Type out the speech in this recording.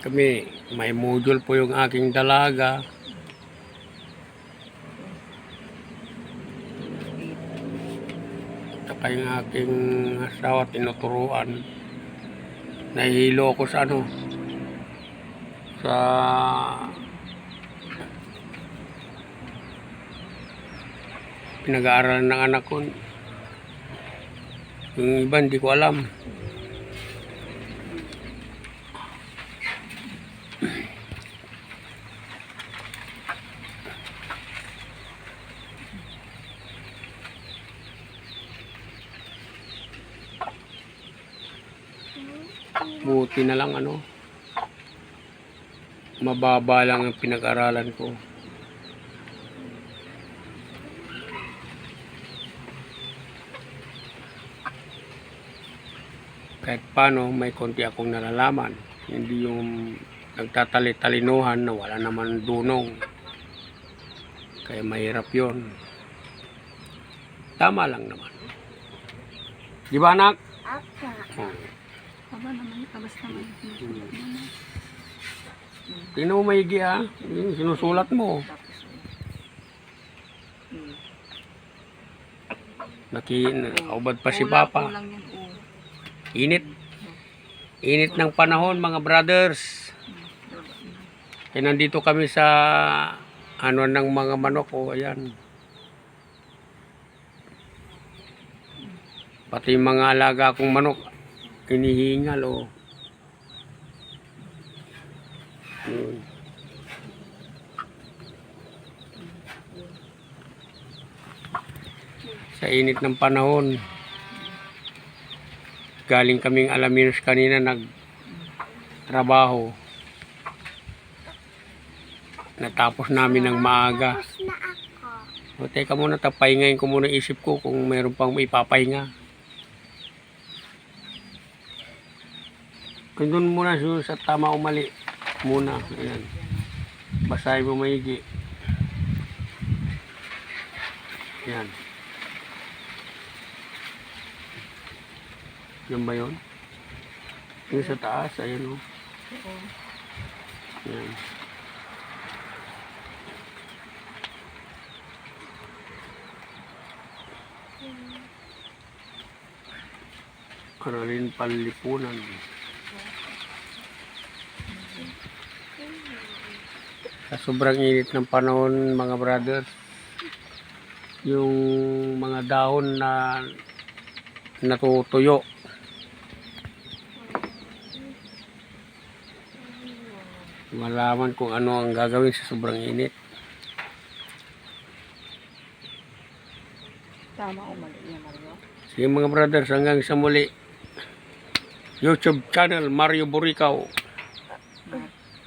kami. May module po yung aking dalaga. Saka yung aking asawa tinuturuan. Nahihilo ko sa ano. Sa pinag-aaralan ng anak ko. Yung iba hindi ko alam. Buti na lang ano. Mababa lang ang pinag-aralan ko. Kahit paano may konti akong nalalaman. Hindi yung nagtatali-talinuhan na wala naman dunong. Kaya mahirap yon. Tama lang naman. Di ba anak? Apa. Hmm. Aba naman, kabas naman. Tingnan mo maigi ha. Yung sinusulat mo. Hmm. Naki, nakaubad pa si Papa. Oh. Init. Init ng panahon mga brothers. Kaya nandito kami sa ano ng mga manok o ayan. Pati mga alaga kong manok hinihingal o. Yun. Sa init ng panahon. Galing kaming Alaminos kanina nag trabaho. Natapos namin ng maaga. Tapos na ako. O, teka muna, tapahingayin ko muna isip ko kung meron pang ipapahinga. Doon muna siguro sa tama o mali. Muna, ayan. Basahin mo maigi. Ayan. Yan ba yun? Yung sa taas, ayan o. Ayan. Karalin Panlipunan. Sa sobrang init ng panahon, mga brothers, yung mga dahon na natutuyo. Malaman kung ano ang gagawin sa sobrang init. Tama o mali yan, Mario? Sige mga brothers, hanggang sa muli. YouTube channel Mario Buricao.